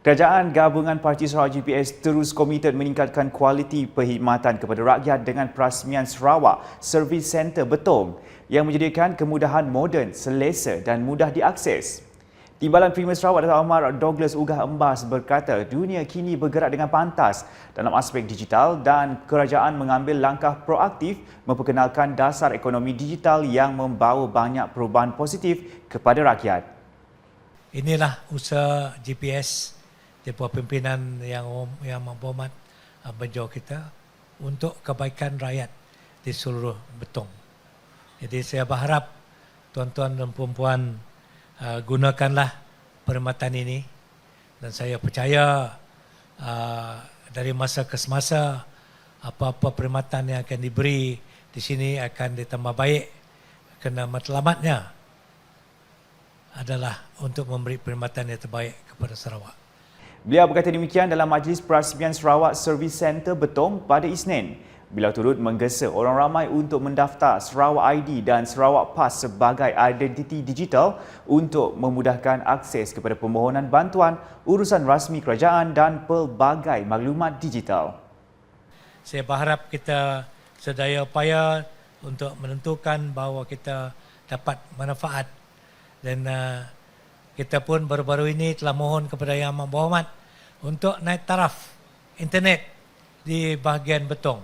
Kerajaan Gabungan Parti Sarawak GPS terus komited meningkatkan kualiti perkhidmatan kepada rakyat dengan perasmian Sarawak Service Centre Betong yang menyediakan kemudahan moden, selesa dan mudah diakses. Timbalan Premier Sarawak Datuk Ahmad Douglas Ugah Embas berkata dunia kini bergerak dengan pantas dalam aspek digital dan kerajaan mengambil langkah proaktif memperkenalkan dasar ekonomi digital yang membawa banyak perubahan positif kepada rakyat. Inilah usaha GPS di pimpinan yang yang berhormat uh, Bejo kita untuk kebaikan rakyat di seluruh Betong. Jadi saya berharap tuan-tuan dan puan-puan uh, gunakanlah perkhidmatan ini dan saya percaya uh, dari masa ke semasa apa-apa perkhidmatan yang akan diberi di sini akan ditambah baik kerana matlamatnya adalah untuk memberi perkhidmatan yang terbaik kepada Sarawak. Beliau berkata demikian dalam Majlis Perasmian Sarawak Service Centre Betong pada Isnin. Beliau turut menggesa orang ramai untuk mendaftar Sarawak ID dan Sarawak Pass sebagai identiti digital untuk memudahkan akses kepada permohonan bantuan, urusan rasmi kerajaan dan pelbagai maklumat digital. Saya berharap kita sedaya upaya untuk menentukan bahawa kita dapat manfaat dan uh, kita pun baru-baru ini telah mohon kepada Yang Amat Berhormat untuk naik taraf internet di bahagian Betong.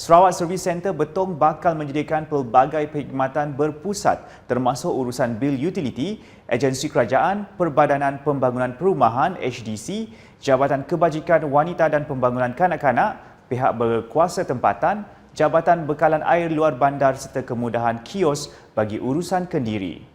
Sarawak Service Centre Betong bakal menyediakan pelbagai perkhidmatan berpusat termasuk urusan bil utiliti, agensi kerajaan, Perbadanan Pembangunan Perumahan HDC, Jabatan Kebajikan Wanita dan Pembangunan Kanak-kanak, pihak berkuasa tempatan, Jabatan Bekalan Air Luar Bandar serta kemudahan kios bagi urusan kendiri.